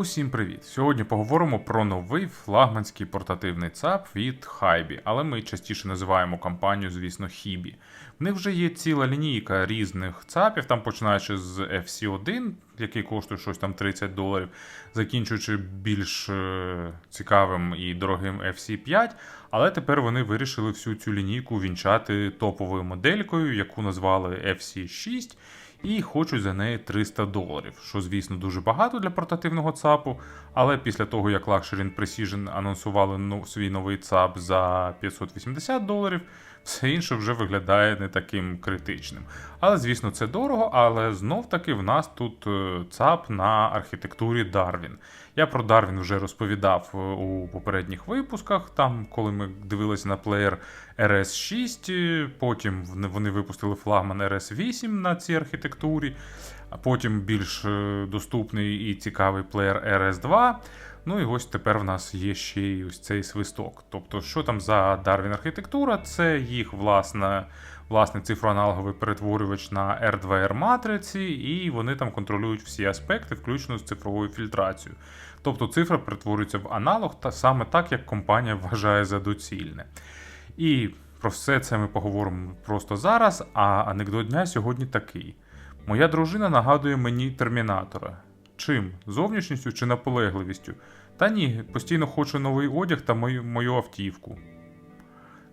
Усім привіт! Сьогодні поговоримо про новий флагманський портативний ЦАП від Хайбі, але ми частіше називаємо компанію, звісно, Хібі. В них вже є ціла лінійка різних ЦАПів, там починаючи з FC1, який коштує щось там 30 доларів, закінчуючи більш е, цікавим і дорогим FC5. Але тепер вони вирішили всю цю лінійку вінчати топовою моделькою, яку назвали FC6 і хочуть за неї 300 доларів, що, звісно, дуже багато для портативного ЦАПу. Але після того, як Luxury Precision анонсували ну, свій новий ЦАП за 580 доларів, все інше вже виглядає не таким критичним. Але, звісно, це дорого, але знов-таки в нас тут е, ЦАП на архітектурі Darwin. Я про Darwin вже розповідав е, у попередніх випусках, там, коли ми дивилися на плеєр RS6, е, потім вони- випустили флагман RS8 на цій архітектурі, а потім більш доступний і цікавий плеєр RS2. Ну і ось тепер в нас є ще й ось цей свисток. Тобто, що там за Darwin архітектура? Це їх власне, власне цифроаналоговий перетворювач на R2R матриці, і вони там контролюють всі аспекти, включно з цифровою фільтрацією. Тобто цифра перетворюється в аналог та саме так, як компанія вважає за доцільне. І про все це ми поговоримо просто зараз. А анекдот дня сьогодні такий: моя дружина нагадує мені термінатора. Чим? Зовнішністю чи наполегливістю? Та ні, постійно хочу новий одяг та мою, мою автівку.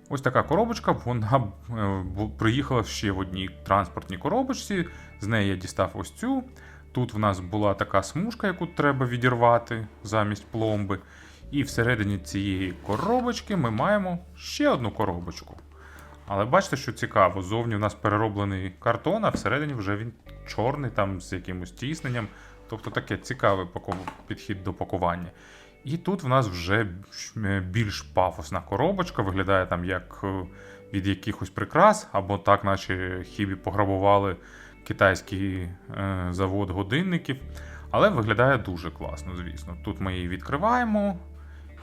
Ось така коробочка, вона е, приїхала ще в одній транспортній коробочці. З неї я дістав ось цю. Тут в нас була така смужка, яку треба відірвати замість пломби. І всередині цієї коробочки ми маємо ще одну коробочку. Але бачите, що цікаво, зовні в нас перероблений картон, а всередині вже він чорний, там з якимось тісненням. Тобто таке цікавий підхід до пакування. І тут в нас вже е, більш пафосна коробочка, виглядає там як е, від якихось прикрас, або так, наче хібі пограбували китайський е, завод годинників. Але виглядає дуже класно, звісно. Тут ми її відкриваємо,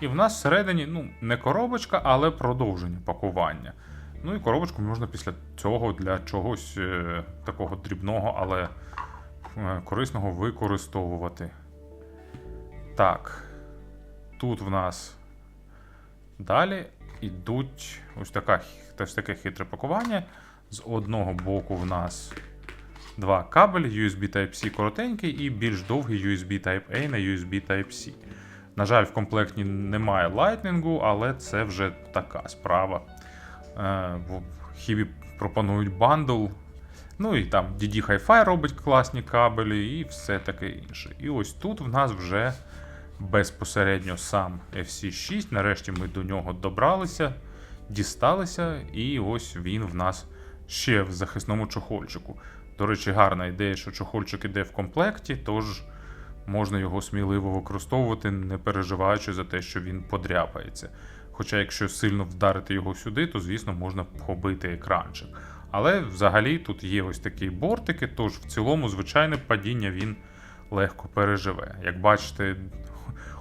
і в нас всередині ну, не коробочка, але продовження пакування. Ну і коробочку можна після цього для чогось такого дрібного, але корисного використовувати. Так. Тут в нас далі йдуть ось така, теж таке хитре пакування. З одного боку в нас два кабелі USB Type-C коротенький і більш довгий USB Type-A на USB Type-C. На жаль, в комплекті немає Lightning, але це вже така справа. Е, Хібі пропонують бандл. Ну і там DD Hi-Fi робить класні кабелі і все таке інше. І ось тут в нас вже безпосередньо сам FC6. Нарешті ми до нього добралися, дісталися, і ось він в нас ще в захисному чохольчику. До речі, гарна ідея, що чохольчик іде в комплекті, тож можна його сміливо використовувати, не переживаючи за те, що він подряпається. Хоча, якщо сильно вдарити його сюди, то звісно можна побити екранчик. Але взагалі тут є ось такі бортики, тож в цілому звичайне падіння він легко переживе. Як бачите,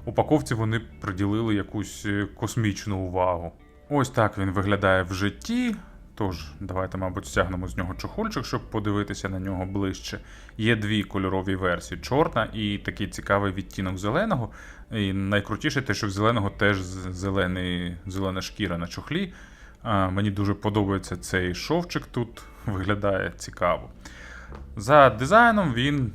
упаковці вони приділили якусь е, космічну увагу. Ось так він виглядає в житті. Тож, давайте, мабуть, стягнемо з нього чохольчик, щоб подивитися на нього ближче. Є дві кольорові версії: чорна і такий цікавий відтінок зеленого. І найкрутіше те, що в зеленого теж зелений, зелена шкіра на чохлі. Мені дуже подобається цей шовчик тут, виглядає цікаво. За дизайном він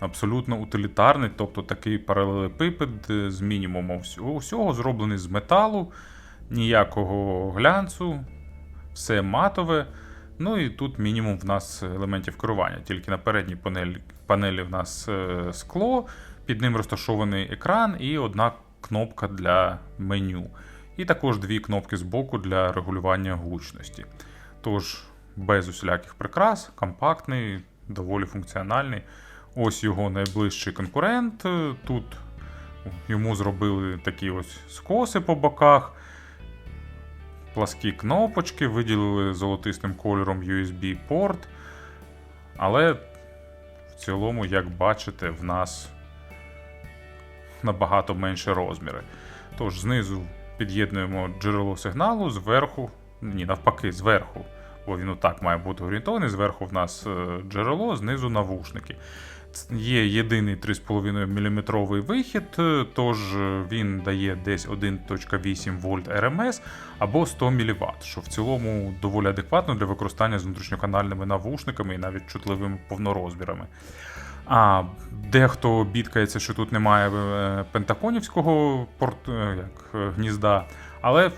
абсолютно утилітарний, тобто такий паралелепипед з мінімумом всього зроблений з металу, ніякого глянцу, все матове. Ну і тут мінімум в нас елементів керування. Тільки на передній панелі, панелі в нас е, скло, під ним розташований екран і одна кнопка для меню. І також дві кнопки з боку для регулювання гучності. Тож, без усіляких прикрас, компактний, доволі функціональний. Ось його найближчий конкурент. Тут йому зробили такі ось скоси по боках, пласкі кнопочки, виділили золотистим кольором USB-порт. Але в цілому, як бачите, в нас набагато менше розміри. Тож знизу під'єднуємо джерело сигналу, зверху, ні, навпаки, зверху бо він отак має бути орієнтований. Зверху в нас е, джерело, знизу навушники. Є єдиний 3,5 мм вихід, е, тож е, він дає десь 1.8 вольт РМС або 100 мВт, що в цілому доволі адекватно для використання з внутрішньоканальними навушниками і навіть чутливими повнорозмірами. А дехто бідкається, що тут немає е, пентаконівського порт, е, як, е, гнізда, але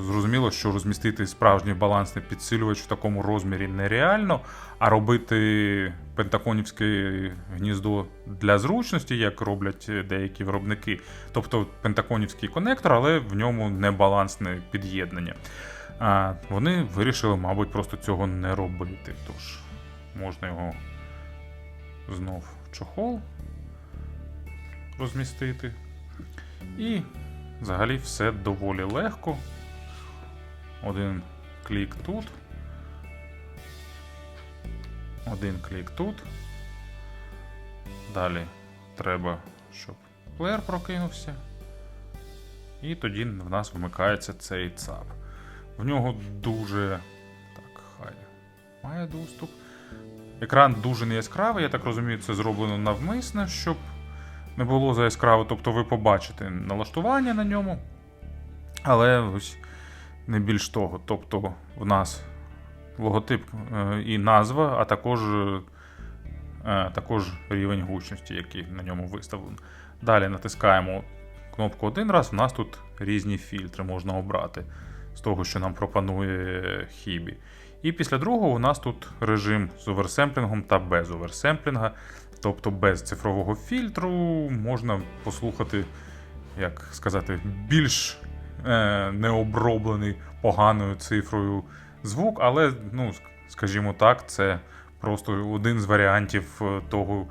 зрозуміло, що розмістити справжній балансний підсилювач в такому розмірі нереально, а робити пентаконівське гніздо для зручності, як роблять деякі виробники, тобто пентаконівський конектор, але в ньому не балансне під'єднання. Вони вирішили, мабуть, просто цього не робити. Тож можна його знов чохол розмістити. І взагалі все доволі легко. Один клік тут. Один клік тут. Далі треба, щоб плеєр прокинувся. І тоді в нас вмикається цей ЦАП. В нього дуже. Так, хай має доступ. Екран дуже не яскравий, я так розумію, це зроблено навмисно, щоб не було за яскраво. Тобто ви побачите налаштування на ньому. Але ось не більш того. Тобто в нас логотип е, і назва, а також, е, також рівень гучності, який на ньому виставлений. Далі натискаємо кнопку один раз, у нас тут різні фільтри можна обрати з того, що нам пропонує Hibі. І після другого у нас тут режим з оверсемплінгом та без оверсемплінга. Тобто без цифрового фільтру можна послухати, як сказати, більш е, необроблений поганою цифрою звук, але, ну, скажімо так, це просто один з варіантів е, того,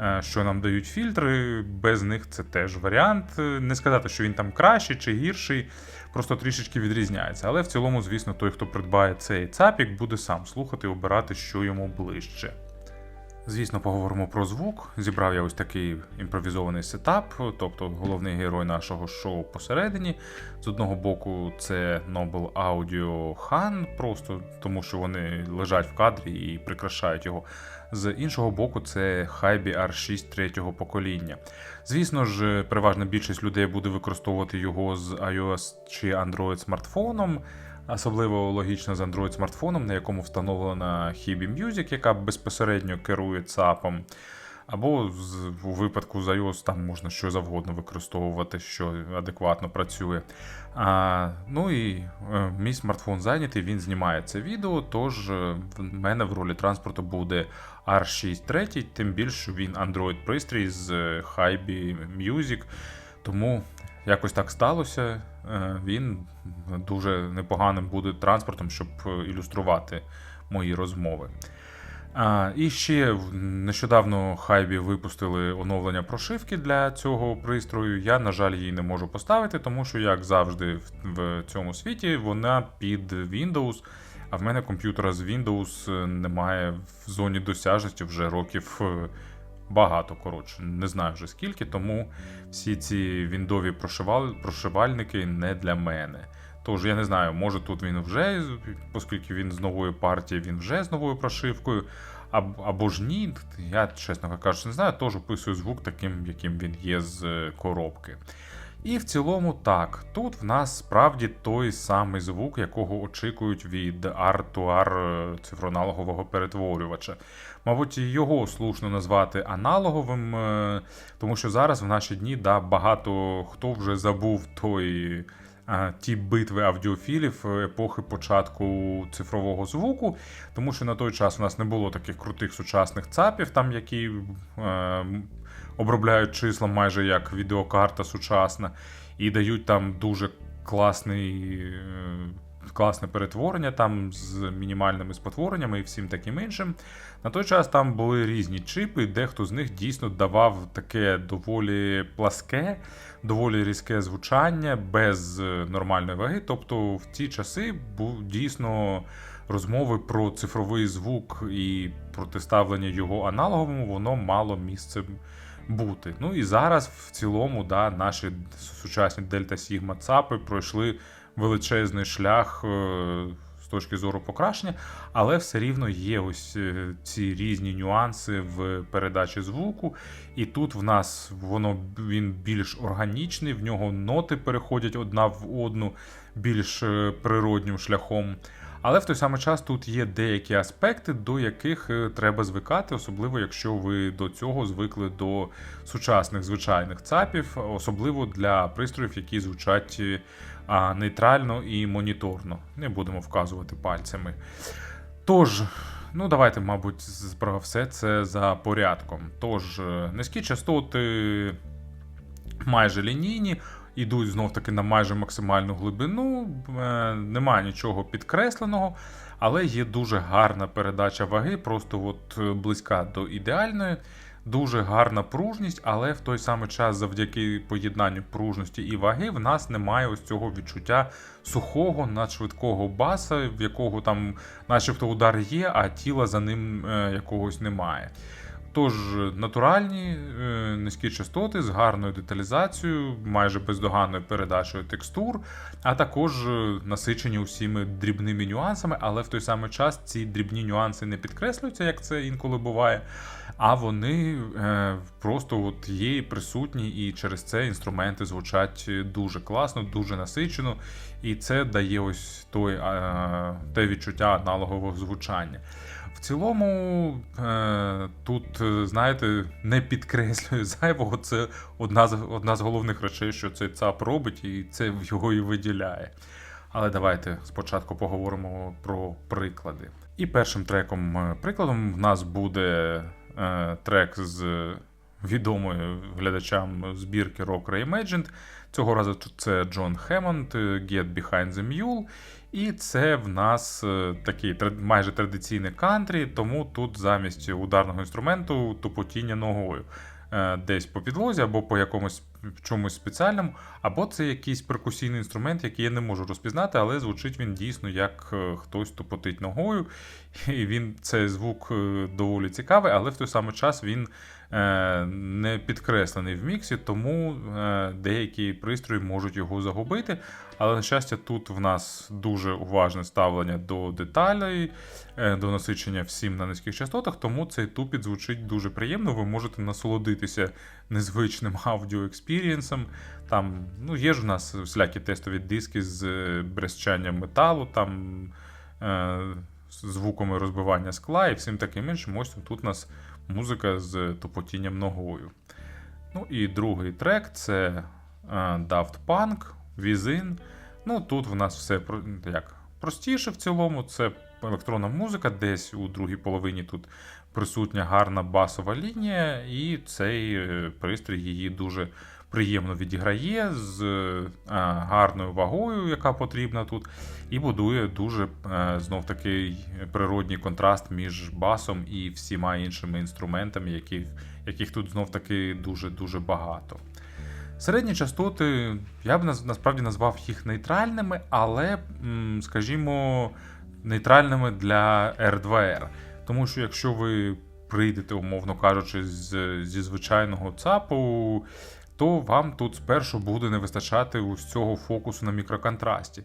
е, що нам дають фільтри. Без них це теж варіант. Е, Не сказати, що він там кращий чи гірший, просто трішечки відрізняється. Але в цілому, звісно, той, хто придбає цей цапік, буде сам слухати і обирати, що йому ближче. Звісно, поговоримо про звук. Зібрав я ось такий імпровізований сетап, тобто головний герой нашого шоу посередині. З одного боку, це Noble Audio Han, просто тому що вони лежать в кадрі і прикрашають його. З іншого боку, це Hybe R6 третього покоління. Звісно ж, переважна більшість людей буде використовувати його з iOS чи Android смартфоном. Особливо логічно з Android смартфоном, на якому встановлена Hibi Music, яка безпосередньо керує ЦАПом. Або з, у випадку з iOS там можна що завгодно використовувати, що адекватно працює. А, ну і е, мій смартфон зайнятий, він знімає це відео, тож е, в мене в ролі транспорту буде R6 3, тим більше він Android пристрій з е, Hybe Music. Тому якось так сталося. Е, Він дуже непоганим буде транспортом, щоб е, ілюструвати мої розмови. А, і ще нещодавно Хайбі випустили оновлення прошивки для цього пристрою. Я, на жаль, її не можу поставити, тому що, як завжди, в, цьому світі вона під Windows. А в мене комп'ютера з Windows е, немає в зоні досяжності вже років багато. Коротше, не знаю вже скільки, тому всі ці віндові прошивал, прошивальники не для мене. Тож я не знаю, може тут він вже, оскільки він з нової партії, він вже з новою прошивкою, аб, або ж ні. Я, чесно кажучи, не знаю, теж описую звук таким, яким він є з е, коробки. І в цілому так, тут в нас справді той самий звук, якого очікують від R2R е, цифроаналогового перетворювача. Мабуть, його слушно назвати аналоговим, е, тому що зараз в наші дні да, багато хто вже забув той. е, Ті битви аудіофілів е, епохи початку цифрового звуку, тому що на той час у нас не було таких крутих сучасних цапів, там які е, обробляють числа майже як відеокарта сучасна, і дають там дуже класний, класне перетворення там з мінімальними спотвореннями і всім таким іншим. На той час там були різні чипи, дехто з них дійсно давав таке доволі пласке, доволі різке звучання без е, нормальної ваги. Тобто в ті часи був дійсно розмови про цифровий звук і протиставлення його аналоговому, воно мало місце бути. Ну і зараз в цілому да, наші сучасні Дельта Сігма ЦАПи пройшли величезний шлях е, з точки зору покращення, але все рівно є ось е, ці різні нюанси в передачі звуку. І тут в нас воно він більш органічний, в нього ноти переходять одна в одну більш е, природнім шляхом. Але в той самий час тут є деякі аспекти, до яких треба звикати, особливо якщо ви до цього звикли до сучасних звичайних ЦАПів, особливо для пристроїв, які звучать а, нейтрально і моніторно. Не будемо вказувати пальцями. Тож, ну давайте, мабуть, про все це за порядком. Тож, е, низькі частоти майже лінійні, ідуть знов таки на майже максимальну глибину, е, немає нічого підкресленого, але є дуже гарна передача ваги, просто от е, близька до ідеальної. Дуже гарна пружність, але в той самий час, завдяки поєднанню пружності і ваги, в нас немає ось цього відчуття сухого, надшвидкого баса, в якого там, начебто, удар є, а тіла за ним е, якогось немає. Тож натуральні е, низькі частоти з гарною деталізацією, майже бездоганною передачею текстур, а також е, насичені усіми дрібними нюансами, але в той самий час ці дрібні нюанси не підкреслюються, як це інколи буває. А вони е, просто от є присутні, і через це інструменти звучать дуже класно, дуже насичено, і це дає ось той, те відчуття аналогового звучання. Цілому, е, тут, е, знаєте, не підкреслюю зайвого, це одна з, одна з головних речей, що цей ЦАП робить, і це його і виділяє. Але давайте спочатку поговоримо про приклади. І першим треком е, прикладом в нас буде трек з відомої глядачам збірки Rock Reimagined. Цього разу це Джон Хемонд, Get Behind the Mule. І це в нас е, такий майже традиційний кантрі, тому тут замість ударного інструменту тупотіння ногою. Е, Десь по підлозі або по якомусь чомусь спеціальному, або це якийсь перкусійний інструмент, який я не можу розпізнати, але звучить він дійсно як е, хтось тупотить ногою. І він цей звук е, доволі цікавий, але в той самий час він е, не підкреслений в міксі, тому деякі пристрої можуть його загубити. Але на щастя, тут в нас дуже уважне ставлення до деталей, до насичення всім на низьких частотах, тому цей тупіт звучить дуже приємно. Ви можете насолодитися незвичним аудіоекспірієнсом. Там ну, є ж у нас всілякі тестові диски з е, брещанням металу, там е, звуками розбивання скла і всім таким іншим. Ось тут у нас музика з тупотінням ногою. Ну і другий трек це е, Daft Punk, Within. Ну тут в нас все як простіше в цілому. Це електронна музика, десь у другій половині тут присутня гарна басова лінія, і цей е, пристрій її дуже приємно відіграє з е, гарною вагою, яка потрібна тут, і будує дуже е, знов такий природній контраст між басом і всіма іншими інструментами, яких, яких тут знов таки дуже дуже багато. Середні частоти, я б насправді назвав їх нейтральними, але, скажімо, нейтральними для R2R. Тому що якщо ви прийдете, умовно кажучи, з, зі звичайного ЦАПу, то вам тут спершу буде не вистачати ось цього фокусу на мікроконтрасті.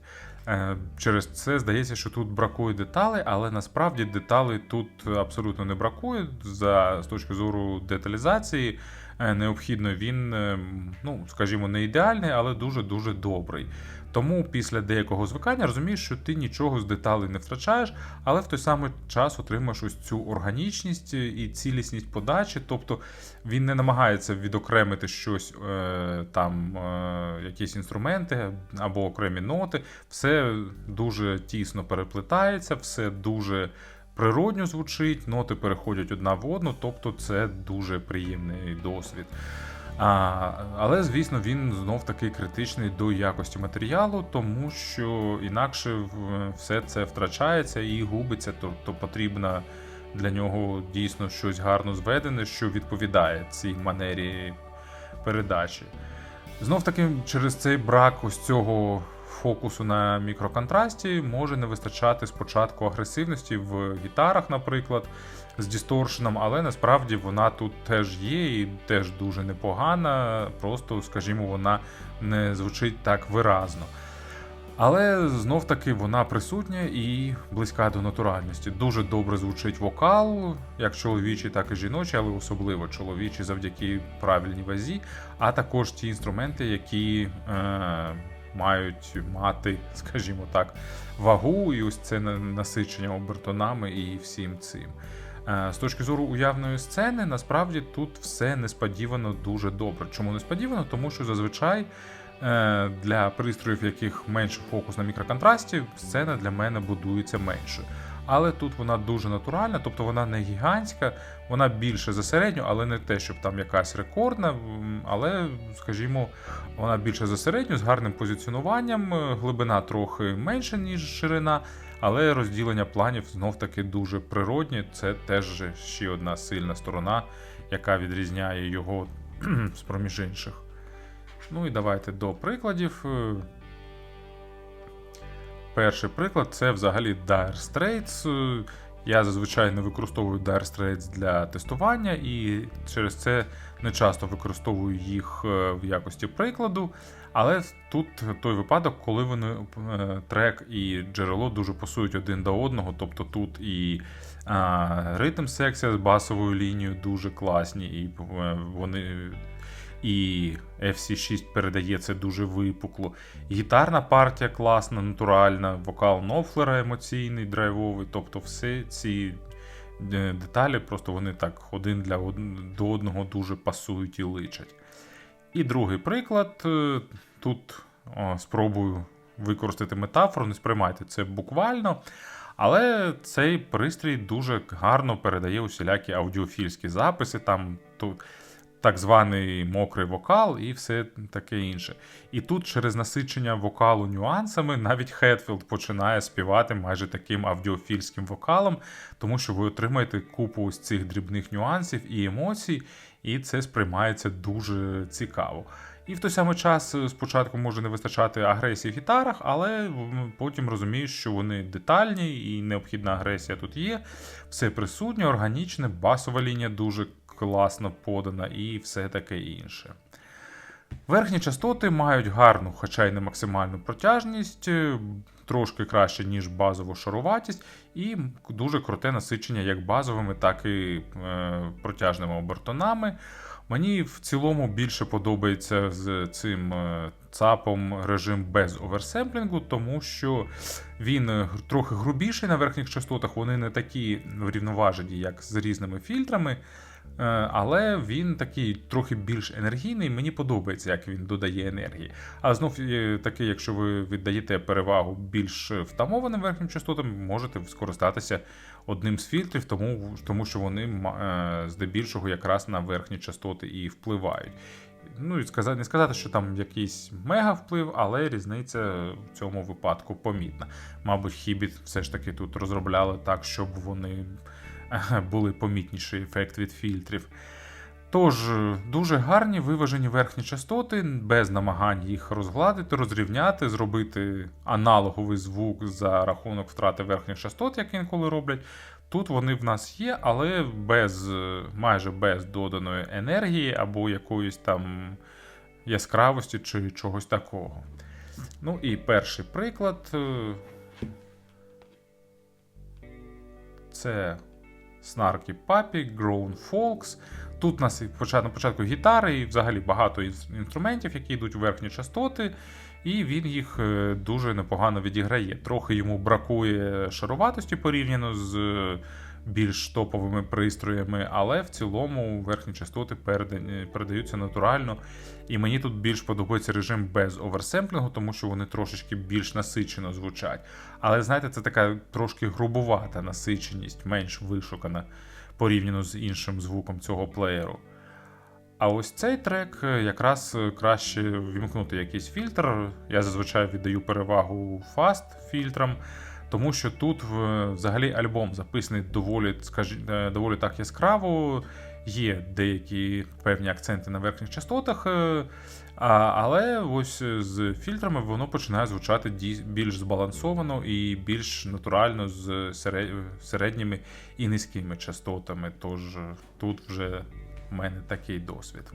Е, Через це здається, що тут бракує деталей, але насправді деталей тут абсолютно не бракує. За, з точки зору деталізації, е, необхідно він, е, ну, скажімо, не ідеальний, але дуже-дуже добрий. Тому після деякого звикання розумієш, що ти нічого з деталей не втрачаєш, але в той самий час отримаєш ось цю органічність і цілісність подачі. Тобто він не намагається відокремити щось е, там, е, якісь інструменти або окремі ноти. Все дуже тісно переплетається, все дуже природньо звучить, ноти переходять одна в одну, тобто це дуже приємний досвід. А, але, звісно, він знов таки критичний до якості матеріалу, тому що інакше все це втрачається і губиться, тобто потрібно для нього дійсно щось гарно зведене, що відповідає цій манері передачі. Знов таки, через цей брак ось цього фокусу на мікроконтрасті може не вистачати спочатку агресивності в гітарах, наприклад, з дісторшеном, але насправді вона тут теж є і теж дуже непогана. Просто, скажімо, вона не звучить так виразно. Але знов таки вона присутня і близька до натуральності. Дуже добре звучить вокал, як чоловічий, так і жіночий, але особливо чоловічий завдяки правильній вазі, а також ті інструменти, які е, мають мати, скажімо так, вагу, і ось це насичення обертонами і всім цим. Е, З точки зору уявної сцени, насправді тут все несподівано дуже добре. Чому несподівано? Тому що зазвичай е, для пристроїв, яких менше фокус на мікроконтрасті, сцена для мене будується менше. Але тут вона дуже натуральна, тобто вона не гігантська, вона більше за середню, але не те, щоб там якась рекордна. Але, скажімо, вона більше за середню, з гарним позиціонуванням, е, глибина трохи менша, ніж ширина, але розділення планів знов таки дуже природні. Це теж ще одна сильна сторона, яка відрізняє його з проміж інших. Ну і давайте до прикладів. Перший приклад це взагалі Dire Straits. Я зазвичай не використовую Dire Straits для тестування, і через це не часто використовую їх е, в якості прикладу. Але тут той випадок, коли вони е, трек і джерело дуже пасують один до одного. Тобто тут і а, ритм секція з басовою лінією дуже класні, і е, вони. І FC6 передає це дуже випукло. Гітарна партія класна, натуральна, вокал Нофлера емоційний, драйвовий. Тобто, все ці е, деталі просто вони так один для од- до одного дуже пасують і личать. І другий приклад. е, Тут о, спробую використати метафору, не сприймайте це буквально. Але цей пристрій дуже гарно передає усілякі аудіофільські записи, там тут так званий мокрий вокал і все таке інше. І тут через насичення вокалу нюансами навіть Хетфілд починає співати майже таким аудіофільським вокалом, тому що ви отримаєте купу ось цих дрібних нюансів і емоцій, і це сприймається дуже цікаво. І в той самий час спочатку може не вистачати агресії в гітарах, але потім розумієш, що вони детальні і необхідна агресія тут є. Все присутнє, органічне, басова лінія дуже класно подана і все таке інше. Верхні частоти мають гарну, хоча й не максимальну протяжність, е, трошки краще, ніж базову шаруватість, і дуже круте насичення як базовими, так і е, протяжними обертонами. Мені в цілому більше подобається з цим е, ЦАПом режим без оверсемплінгу, тому що він трохи грубіший на верхніх частотах, вони не такі врівноважені, як з різними фільтрами. Е, Але він такий трохи більш енергійний. Мені подобається, як він додає енергії. А знов е, таки, якщо ви віддаєте перевагу більш втамованим верхнім частотам, можете скористатися одним з фільтрів, тому, тому що вони е, здебільшого якраз на верхні частоти і впливають. Ну і сказати, не сказати, що там якийсь мега вплив, але різниця в цьому випадку помітна. Мабуть, Хібіт все ж таки тут розробляли так, щоб вони були помітніші ефект від фільтрів. Тож, дуже гарні виважені верхні частоти, без намагань їх розгладити, розрівняти, зробити аналоговий звук за рахунок втрати верхніх частот, як інколи роблять. Тут вони в нас є, але без, майже без доданої енергії або якоїсь там яскравості чи чогось такого. Ну і перший приклад. е, Це Snarky Puppy, Grown Folks. Тут у нас на початку гітари і взагалі багато інструментів, які йдуть у верхні частоти, і він їх е, дуже непогано відіграє. Трохи йому бракує шаруватості порівняно з більш топовими пристроями, але в цілому верхні частоти переда- передаються натурально. І мені тут більш подобається режим без оверсемплінгу, тому що вони трошечки більш насичено звучать. Але знаєте, це така трошки грубувата насиченість, менш вишукана порівняно з іншим звуком цього плеєру. А ось цей трек е, якраз е, краще вімкнути якийсь фільтр. Я зазвичай віддаю перевагу фаст фільтрам, тому що тут взагалі альбом записаний доволі, скажі, е, доволі так яскраво. Є деякі певні акценти на верхніх частотах, е, але ось з фільтрами воно починає звучати більш збалансовано і більш натурально з середніми і низькими частотами. Тож тут вже в мене такий досвід.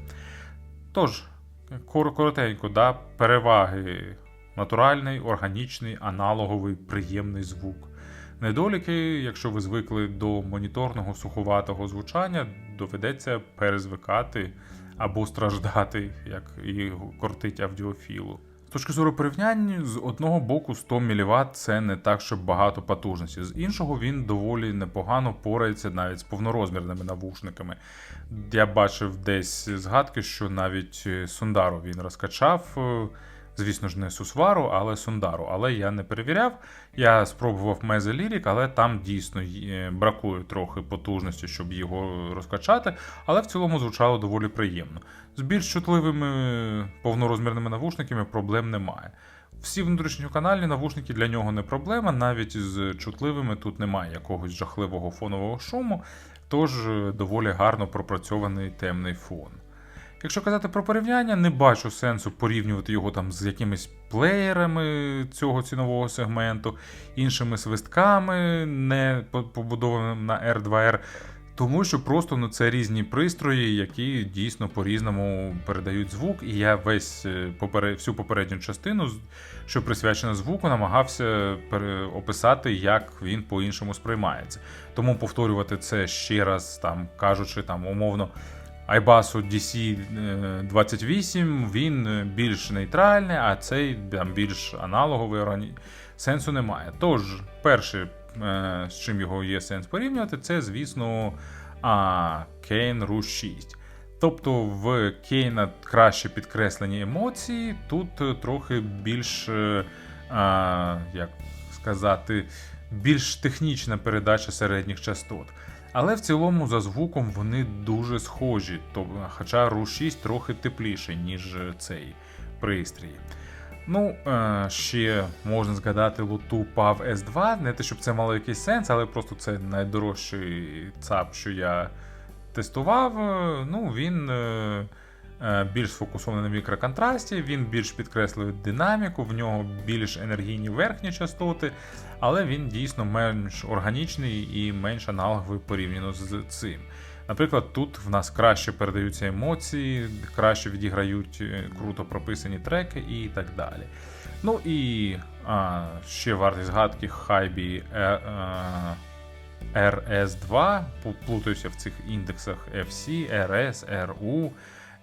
Тож, коротенько, да, переваги Натуральний, органічний, аналоговий, приємний звук. Недоліки, якщо ви звикли до моніторного суховатого звучання, доведеться перезвикати або страждати, як і кортить аудіофілу. З точки зору порівняння, з одного боку 100 мВт це не так, щоб багато потужності. З іншого він доволі непогано порається навіть з повнорозмірними навушниками. Я бачив десь згадки, що навіть Сундару він розкачав. Звісно ж, не Сусвару, але Сундару. Але я не перевіряв. Я спробував Lyric, але там дійсно е, бракує трохи потужності, щоб його розкачати. Але в цілому звучало доволі приємно. З більш чутливими повнорозмірними навушниками проблем немає. Всі внутрішньоканальні навушники для нього не проблема, навіть з чутливими тут немає якогось жахливого фонового шуму, тож е, доволі гарно пропрацьований темний фон. Якщо казати про порівняння, не бачу сенсу порівнювати його там з якимись плеєрами цього цінового сегменту, іншими свистками, не побудованими на R2R. Тому що просто ну, це різні пристрої, які дійсно по-різному передають звук. І я весь е, всю попередню частину, що присвячена звуку, намагався описати, як він по-іншому сприймається. Тому повторювати це ще раз, там кажучи, там умовно. Айбасу DC28, він е, більш нейтральний, а цей там, більш аналоговий сенсу немає. Тож, перше, е, з чим його є сенс порівнювати, це, звісно, Kane Rouge 6. Тобто в Кейна краще підкреслені емоції, тут е, трохи більш, е, як сказати, більш технічна передача середніх частот. Але в цілому за звуком вони дуже схожі, тобто, хоча RU 6 трохи тепліше, ніж цей пристрій. Ну, е, ще можна згадати луту PAV S2. Не те, щоб це мало якийсь сенс, але просто це найдорожчий ЦАП, що я тестував. Е, Ну, він е, е, більш сфокусований на мікроконтрасті, він більш підкреслює динаміку, в нього більш енергійні верхні частоти, але він дійсно менш органічний і менш аналоговий порівняно з цим. Наприклад, тут в нас краще передаються емоції, краще відіграють е, круто прописані треки і так далі. Ну і а, ще варті згадки Хайбі е, RS2, плутаюся в цих індексах FC, RS, RU.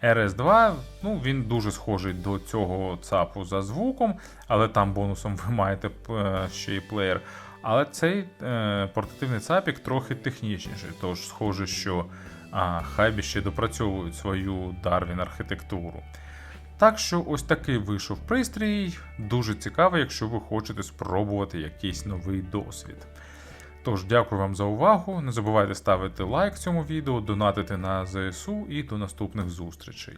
RS2, ну він дуже схожий до цього ЦАПу за звуком, але там бонусом ви маєте е, ще й плеєр. Але цей е, портативний ЦАПік трохи технічніший, тож схоже, що а, Хайбі ще допрацьовують свою Darwin архітектуру. Так що ось такий вийшов пристрій. Дуже цікавий, якщо ви хочете спробувати якийсь новий досвід. Тож, дякую вам за увагу. Не забувайте ставити лайк цьому відео, донатити на ЗСУ і до наступних зустрічей.